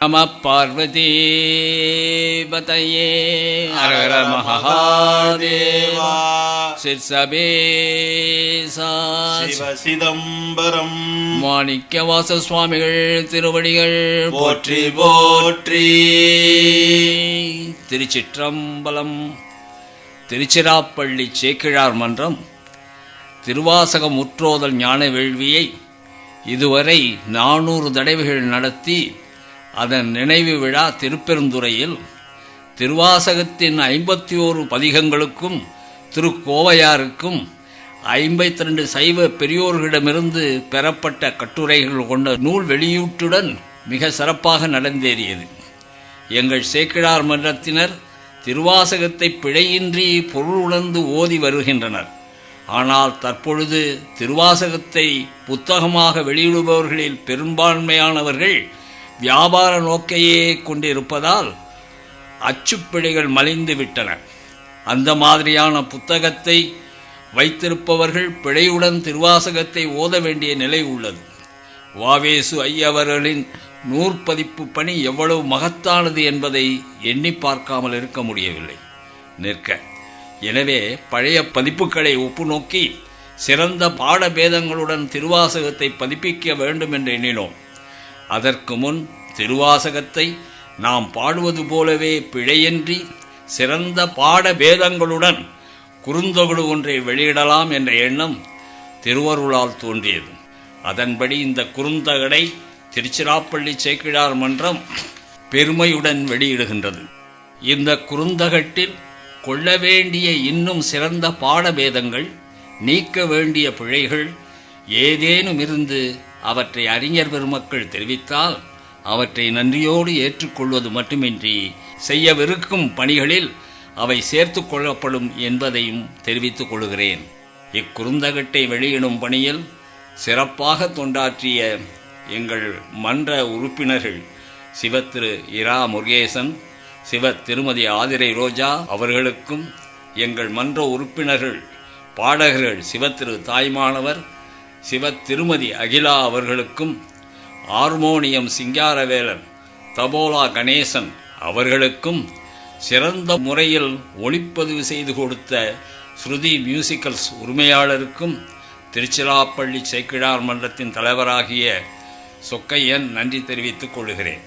நம பார்வதி பதையே ஹரஹர மகாதேவா சிதம்பரம் மாணிக்கவாச சுவாமிகள் திருவடிகள்। போற்றி போற்றி। திருச்சிற்றம்பலம்। திருச்சிராப்பள்ளி சேக்கிழார் மன்றம்। திருவாசக முற்றோதல் ஞான வேள்வியை இதுவரை நானூறு தடவைகள் நடத்தி அதன் நினைவு விழா திருப்பெருந்துறையில் திருவாசகத்தின் ஐம்பத்தி ஓரு பதிகங்களுக்கும் திருக்கோவையாருக்கும் ஐம்பத்தி ரெண்டு சைவ பெரியோர்களிடமிருந்து பெறப்பட்ட கட்டுரைகள் கொண்ட நூல் வெளியீட்டுடன் மிக சிறப்பாக நடந்தேறியது. எங்கள் சேக்கிழார் மன்றத்தினர் திருவாசகத்தை பிழையின்றி பொருள் உணர்ந்து ஓதி வருகின்றனர். ஆனால் தற்பொழுது திருவாசகத்தை புத்தகமாக வெளியிடுபவர்களில் பெரும்பான்மையானவர்கள் வியாபார நோக்கையே கொண்டிருப்பதால் அச்சுப்பிழைகள் மலிந்து விட்டன. அந்த மாதிரியான புத்தகத்தை வைத்திருப்பவர்கள் பிழையுடன் திருவாசகத்தை ஓத வேண்டிய நிலை உள்ளது. வாவேசு ஐயவர்களின் நூற்பதிப்பு பணி எவ்வளவு மகத்தானது என்பதை எண்ணி பார்க்காமல் இருக்க முடியவில்லை. நிற்க. எனவே பழைய பதிப்புகளை ஒப்புநோக்கி சிறந்த பாடபேதங்களுடன் திருவாசகத்தை பதிப்பிக்க வேண்டும் என்று எண்ணினோம். அதற்கு முன் திருவாசகத்தை நாம் பாடுவது போலவே பிழையின்றி சிறந்த பாட பேதங்களுடன் குறுந்தொகுடு ஒன்றை வெளியிடலாம் என்ற எண்ணம் திருவருளால் தோன்றியது. அதன்படி இந்த குறுந்தகடை திருச்சிராப்பள்ளி சேக்கிழார் மன்றம் பெருமையுடன் வெளியிடுகின்றது. இந்த குறுந்தகட்டில் கொள்ள வேண்டிய இன்னும் சிறந்த பாடபேதங்கள் நீக்க வேண்டிய பிழைகள் ஏதேனும் இருந்து அவற்றை அறிஞர் பெருமக்கள் தெரிவித்தால் அவற்றை நன்றியோடு ஏற்றுக்கொள்வது மட்டுமின்றி செய்யவிருக்கும் பணிகளில் அவை சேர்த்து கொள்ளப்படும் என்பதையும் தெரிவித்துக் கொள்கிறேன். இக்குறுந்தகட்டை வெளியிடும் பணியில் சிறப்பாக தொண்டாற்றிய எங்கள் மன்ற உறுப்பினர்கள் சிவத்திரு இரா முருகேசன் சிவ திருமதி ஆதிரை ரோஜா அவர்களுக்கும் எங்கள் மன்ற உறுப்பினர்கள் பாடகர்கள் சிவத்திரு தாய்மானவர் சிவ திருமதி அகிலா அவர்களுக்கும் ஹார்மோனியம் சிங்காரவேலன் தபோலா கணேசன் அவர்களுக்கும் சிறந்த முறையில் ஒளிப்பதிவு செய்து கொடுத்த ஸ்ருதி மியூசிக்கல்ஸ் உரிமையாளருக்கும் திருச்சிராப்பள்ளி சேக்கிழார் மன்றத்தின் தலைவராகிய சொக்கையன் நன்றி தெரிவித்துக் கொள்கிறேன்.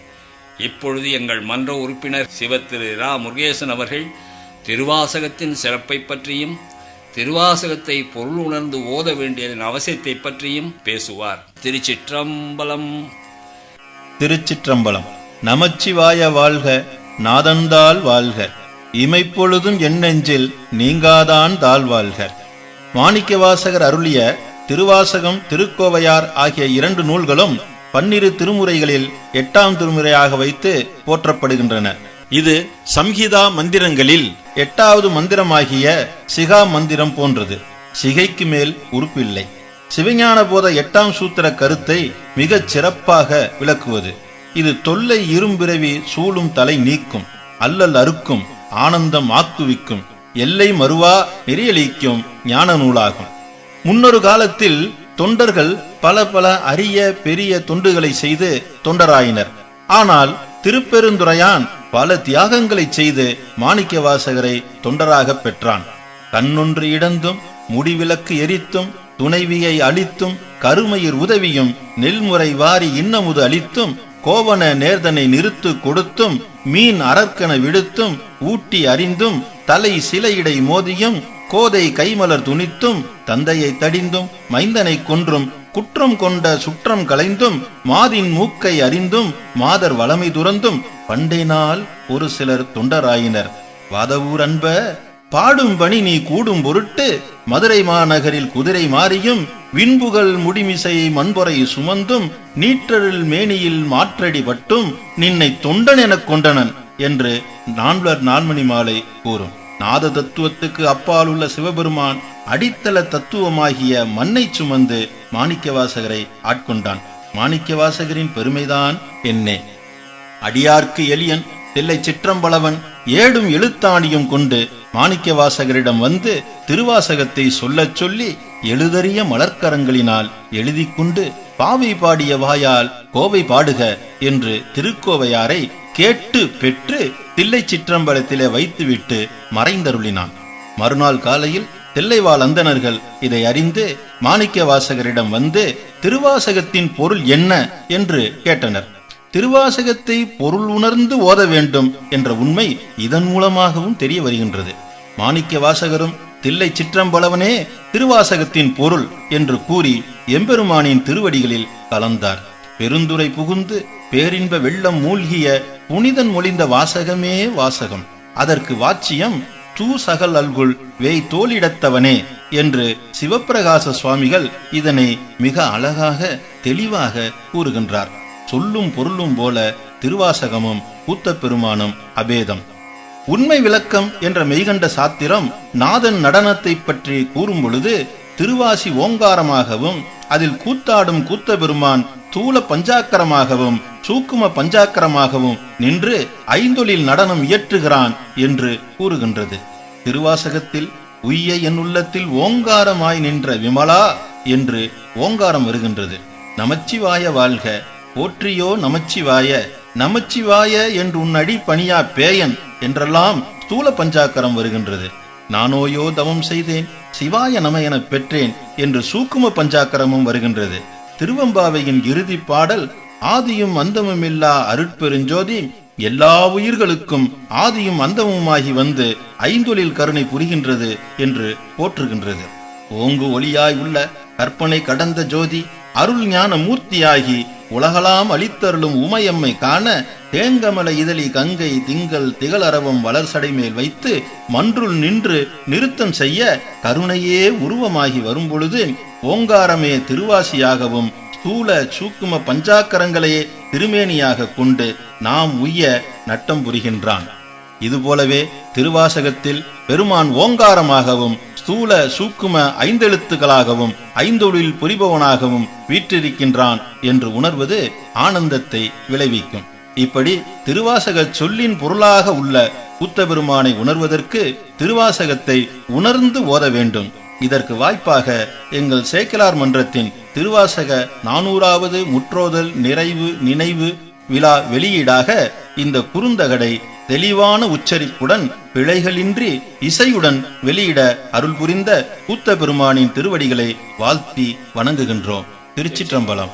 இப்பொழுது எங்கள் மன்ற உறுப்பினர் சிவ திரு ரா முருகேசன் அவர்கள் திருவாசகத்தின் சிறப்பை பற்றியும் திருவாசகத்தை பொருள் உணர்ந்து ஓத வேண்டியதன் அவசியத்தை பற்றியும் பேசுவார். திருச்சிற்றம்பலம். திருச்சிற்றம்பலம். நமச்சிவாய வாழ்க நாதந்தாள் வாழ்க. இமைப்பொழுதும் எண்ணெஞ்சில் நீங்காதான் தாழ் வாழ்க. மாணிக்கவாசகர் அருளிய திருவாசகம் திருக்கோவையார் ஆகிய இரண்டு நூல்களும் பன்னிரு திருமுறைகளில் எட்டாம் திருமுறையாக வைத்து போற்றப்படுகின்றன. இது சம்ஹிதா மந்திரங்களில் எட்டாவது மந்திரமாகிய சிகா மந்திரம் போன்றது. சிகைக்கு மேல் உறுப்பில்லை. சிவஞான போத எட்டாம் சூத்திர கருத்தை மிகச் சிறப்பாக விளக்குவது. இது தொல்லை இரும்பிறவி சூழும் தலை நீக்கும் அல்லல் அறுக்கும் ஆனந்தம் ஆக்குவிக்கும் எல்லை மறுவா நெறியளிக்கும் ஞான நூலாகும். முன்னொரு காலத்தில் தொண்டர்கள் பல பல அரிய பெரிய தொண்டுகளை செய்து தொண்டராயினர். ஆனால் திருப்பெருந்துறையான் பல தியாகங்களை செய்து மாணிக்கவாசகரை தொண்டராக பெற்றான். தன்னொன்று இடந்தும் முடிவிலக்கு எரித்தும் துணைவியை அழித்தும் கருமயிர் உதவியும் நெல்முறை வாரி இன்னமுது அளித்தும் கோவன நேர்தனை நிறுத்து கொடுத்தும் மீன் அரற்கன விடுத்தும் ஊட்டி அறிந்தும் தலை சிலையிடை மோதியும் கோதை கைமலர் துணித்தும் தந்தையை தடிந்தும் மைந்தனை கொன்றும் குற்றம் கொண்ட சுற்றம் களைந்தும் மாதின் மூக்கை அறிந்தும் மாதர் வளமை துறந்தும் பண்டை நாள் ஒரு சிலர் தொண்டராயினர். வாதவூர் அன்ப பாடும் பணி நீ கூடும் பொருட்டு மதுரை மாநகரில் குதிரை மாறியும் விண்புகள் முடிமிசை மண்பொறை சுமந்தும் நீற்றரில் மேனியில் மாற்றடி பட்டும் நின்னை தொண்டன் எனக் கொண்டனன் என்று நான்வர் நான்மணி மாலை கூறும். நாத தத்துவத்துக்கு அப்பால் உள்ள சிவபெருமான் அடித்தள தத்துவமாகிய மண்ணை சுமந்து மாணிக்கவாசகரை ஆட்கொண்டான். மாணிக்கவாசகரின் பெருமைதான் என்னே. அடியார்க்கு எளியன் தில்லை சிற்றம்பலவன் ஏடும் எழுத்தாணியும் கொண்டு மாணிக்கவாசகரிடம் வந்து திருவாசகத்தை சொல்லச் சொல்லி எழுதறிய மலர்க்கரங்களினால் எழுதிக் கொண்டு பாவை பாடிய வாயால் கோவை பாடுக என்று திருக்கோவையாரை கேட்டு பெற்று தில்லை சிற்றம்பலத்திலே வைத்துவிட்டு மறைந்தருளினான். மறுநாள் காலையில் தில்லைவாழ் அந்தனர்கள் இதை அறிந்து மாணிக்க வாசகரிடம் வந்து திருவாசகத்தின் பொருள் என்ன என்று கேட்டனர். திருவாசகத்தை பொருள் உணர்ந்து ஓத வேண்டும் என்ற உண்மை இதன் மூலமாகவும் தெரிய வருகின்றது. மாணிக்க வாசகரும் தில்லை சிற்றம்பலவனே திருவாசகத்தின் பொருள் என்று கூறி எம்பெருமானின் திருவடிகளில் கலந்தார். பெருந்துரை புகுந்து பேரின்ப வெள்ளம் மூழ்கிய புனிதன் மொழிந்த வாசகமே வாசகம். அதற்கு வாட்சியம் தூ சகல் அல்குல் வேய் தோலிடத்தவனே என்று சிவப்பிரகாச சுவாமிகள் இதனை மிக அழகாக தெளிவாக கூறுகின்றார். சொல்லும் பொருளும் போல திருவாசகமும் கூத்த பெருமானும் அபேதம். உண்மை விளக்கம் என்ற மெய்கண்ட சாத்திரம் நாதன் நடனத்தை பற்றி கூறும் பொழுது திருவாசி ஓங்காரமாகவும் அதில் கூத்தாடும் கூத்த பெருமான் தூல பஞ்சாக்கரமாகவும் சூக்கும பஞ்சாக்கரமாகவும் நின்று ஐந்தொழில் நடனம் இயற்றுகிறான் என்று கூறுகின்றது. திருவாசகத்தில் உய்ய என் உள்ளத்தில் ஓங்காரமாய் நின்ற விமலா என்று ஓங்காரம் வருகின்றது. நமச்சிவாய வாழ்க போற்றியோ நமச்சிவாய நமச்சிவாய என்று உன்னடி பணியா பேயன் என்றெல்லாம் ஸ்தூல பஞ்சாக்கரம் வருகின்றது. நானோயோ தவம் செய்தேன் சிவாய நம எனப் பெற்றேன் என்று சூக்கும பஞ்சாக்கரமும் வருகின்றது. திருவம்பாவையின் இறுதி பாடல் ஆதியும் அந்தமுமில்லா அருட்பெருஞ்சோதி எல்லா உயிர்களுக்கும் ஆதியும் அந்தமுமாகி வந்து ஐந்தொழில் கருணை புரிகின்றது என்று போற்றுகின்றது. ஓங்கு ஒளியாய் உள்ள கற்பனை கடந்த ஜோதி அருள் ஞான மூர்த்தியாகி உலகலாம் அளித்தருளும் உமையம்மை காண தேங்கமல இதழி கங்கை திங்கள் திகழரவம் வளர்சடை மேல் வைத்து மன்றுள் நின்று நிறுத்தம் செய்ய கருணையே உருவமாகி வரும்பொழுது ஓங்காரமே திருவாசியாகவும் ஸ்தூல சூக்கும பஞ்சாக்கரங்களையே திருமேனியாக கொண்டு நாம் உய்ய நட்டம் புரிகின்றான். இதுபோலவே திருவாசகத்தில் பெருமான் ஓங்காரமாகவும் ஸ்தூல சூக்கும ஐந்தெழுத்துக்களாகவும் ஐந்தொழில் புரிபவனாகவும் வீற்றிருக்கின்றான் என்று உணர்வது ஆனந்தத்தை விளைவிக்கும். இப்படி திருவாசக சொல்லின் பொருளாக உள்ள கூத்தபெருமானை உணர்வதற்கு திருவாசகத்தை உணர்ந்து ஓத வேண்டும். இதற்கு வாய்ப்பாக எங்கள் சேக்கலார் மன்றத்தின் திருவாசக நானூறாவது முற்றோதல் நிறைவு நினைவு விழா வெளியீடாக இந்த குறுந்தகடை தெளிவான உச்சரிப்புடன் பிழைகளின்றி இசையுடன் வெளியிட அருள் புரிந்த கூத்த பெருமானின் திருவடிகளை வாழ்த்தி வணங்குகின்றோம். திருச்சிற்றம்பலம்.